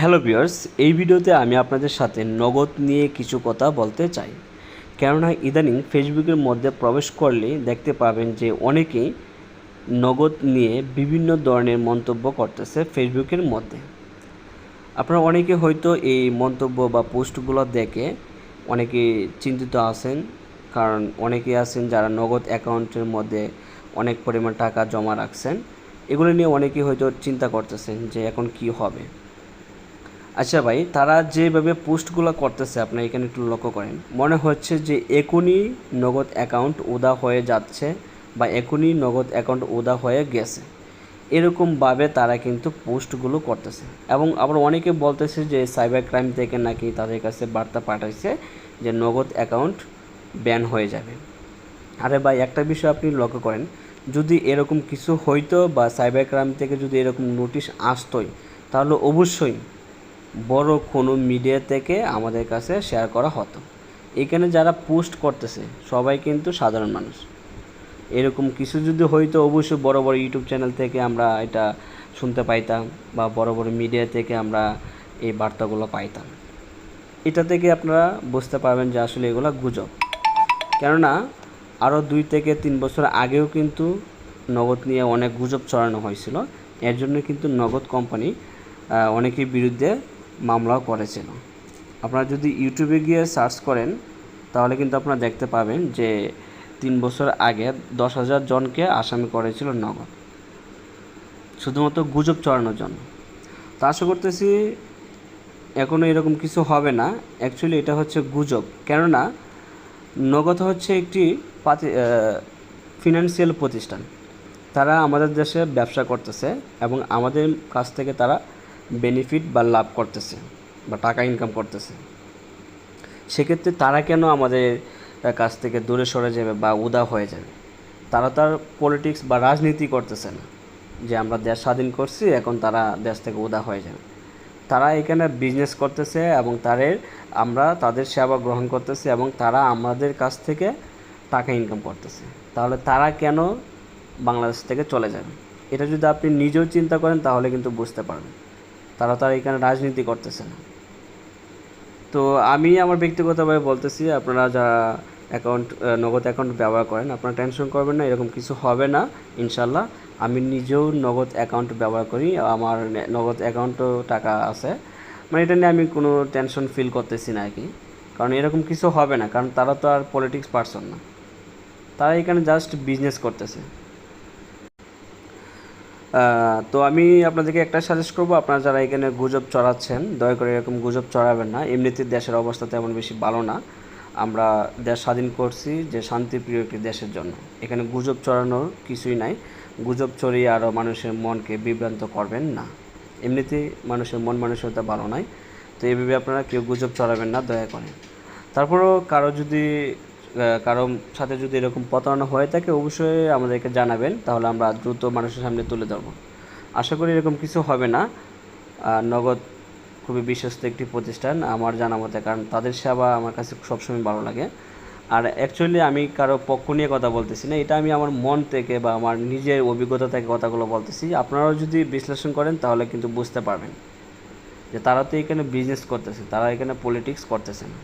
Hello viewers এই ভিডিওতে আমি আপনাদের সাথে নগদ নিয়ে কিছু কথা বলতে চাই। কেননা ইদানিং ফেসবুকের মধ্যে প্রবেশ করলে দেখতে পাবেন যে অনেকেই নগদ নিয়ে বিভিন্ন ধরনের মন্তব্য করতেছে ফেসবুকের মধ্যে। আপনারা অনেকে হয়তো এই মন্তব্য বা পোস্টগুলো দেখে অনেকে চিন্তিত আছেন, কারণ অনেকে আছেন যারা নগদ অ্যাকাউন্টের মধ্যে অনেক পরিমাণ টাকা জমা রাখছেন। এগুলো নিয়ে অনেকে হয়তো চিন্তা করতেছেন যে এখন কি হবে। আচ্ছা ভাই, তারা যেভাবে পোস্টগুলো করতেছে আপনারা এখানে একটু লক্ষ্য করেন। মনে হচ্ছে যে এখনই নগদ অ্যাকাউন্ট উদা হয়ে যাচ্ছে বা এখনই নগদ অ্যাকাউন্ট উদা হয়ে গেছে। এরকমভাবে তারা কিন্তু পোস্টগুলো করতেছে। এবং আবার অনেকে বলতেছে যে সাইবার ক্রাইম থেকে নাকি তাদের কাছে বার্তা পাঠাইছে যে নগদ অ্যাকাউন্ট ব্যান হয়ে যাবে। আরে ভাই, একটা বিষয় আপনি লক্ষ্য করেন, যদি এরকম কিছু হইতো বা সাইবার ক্রাইম থেকে যদি এরকম নোটিশ আসতোই, তাহলে অবশ্যই বড় কোনো মিডিয়া থেকে আমাদের কাছে শেয়ার করা হতো। এখানে যারা পোস্ট করতেছে, সবাই কিন্তু সাধারণ মানুষ। এরকম কিছু যদি হইতো অবশ্যই বড় বড় ইউটিউব চ্যানেল থেকে আমরা এটা শুনতে পাইতাম বা বড় বড় মিডিয়া থেকে আমরা এই বার্তাগুলো পাইতাম। এটা থেকে আপনারা বুঝতে পারবেন যে আসলে এগুলো গুজব। কেননা আরও দুই থেকে তিন বছর আগেও কিন্তু নগদ নিয়ে অনেক গুজব ছড়ানো হয়েছিল। এর জন্য কিন্তু নগদ কোম্পানি অনেকের বিরুদ্ধে মামলাও করেছিল। আপনারা যদি ইউটিউবে গিয়ে সার্চ করেন, তাহলে কিন্তু আপনারা দেখতে পাবেন যে তিন বছর আগে দশ হাজার জনকে আসামি করেছিল নগদ। শুধুমাত্র গুজব চড়ানোর জন্য। তা আশা করতেছি এখনও এরকম কিছু হবে না। অ্যাকচুয়ালি এটা হচ্ছে গুজব। কেননা নগদ হচ্ছে একটি ফিনান্সিয়াল প্রতিষ্ঠান। তারা আমাদের দেশে ব্যবসা করতেছে এবং আমাদের কাছ থেকে তারা বেনিফিট বা লাভ করতেছে বা টাকা ইনকাম করতেছে। সেক্ষেত্রে তারা কেন আমাদের কাছ থেকে দূরে সরে যাবে বা উদা হয়ে যাবে? তারা তার পলিটিক্স বা রাজনীতি করতেছে না, যে আমরা দেশ স্বাধীন করছি, এখন তারা দেশ থেকে উদা হয়ে যাবে। তারা এখানে বিজনেস করতেছে এবং তাদের আমরা তাদের সেবা গ্রহণ করতেছি এবং তারা আমাদের কাছ থেকে টাকা ইনকাম করতেছে। তাহলে তারা কেন বাংলাদেশ থেকে চলে যাবে? এটা যদি আপনি নিজেও চিন্তা করেন, তাহলে কিন্তু বুঝতে পারবেন। তারা তারা এখানে রাজনীতি করতেছে না। তো আমি আমার ব্যক্তিগতভাবে বলতেছি, আপনারা যারা অ্যাকাউন্ট নগদ অ্যাকাউন্ট ব্যবহার করেন, আপনারা টেনশন করবেন না, এরকম কিছু হবে না ইনশাল্লাহ আমি নিজেও নগদ অ্যাকাউন্ট ব্যবহার করি, আমার নগদ অ্যাকাউন্টও টাকা আছে। মানে এটা নিয়ে আমি কোনো টেনশন ফিল করতেছি না আর কি কারণ এরকম কিছু হবে না, কারণ তারা তো আর পলিটিক্স পারসন না। তারা এখানে জাস্ট বিজনেস করতেছে। তো আমি আপনাদেরকে একটা সাজেস্ট করব, আপনারা যারা এখানে গুজব চড়াচ্ছেন, দয়া করে এরকম গুজব চড়াবেন না। এমনিতে দেশের অবস্থা তেমন বেশি ভালো না। আমরা দেশ স্বাধীন করছি যে শান্তিপ্রিয় একটি দেশের জন্য। এখানে গুজব চড়ানোর কিছুই নাই। গুজব চড়িয়ে আরও মানুষের মনকে বিভ্রান্ত করবেন না। এমনিতে মানুষের মন মানসিকতা ভালো নয় তো এভাবে আপনারা কেউ গুজব চড়াবেন না, দয়া করে। তারপরেও কারও যদি কারও সাথে যদি এরকম প্রতারণা হয়ে থাকে, অবশ্যই আমাদেরকে জানাবেন। তাহলে আমরা দ্রুত মানুষের সামনে তুলে ধরবো। আশা করি এরকম কিছু হবে না। নগদ খুবই বিশ্বস্ত একটি প্রতিষ্ঠান, আমার জানা মতে, কারণ তাদের সেবা আমার কাছে সবসময় ভালো লাগে। আর অ্যাকচুয়ালি আমি কারও পক্ষ নিয়ে কথা বলতেছি না, এটা আমি আমার মন থেকে বা আমার নিজের অভিজ্ঞতা থেকে কথাগুলো বলতেছি। আপনারাও যদি বিশ্লেষণ করেন, তাহলে কিন্তু বুঝতে পারবেন যে তারা তো এখানে বিজনেস করতেছে, তারা এখানে পলিটিক্স করতেছে না।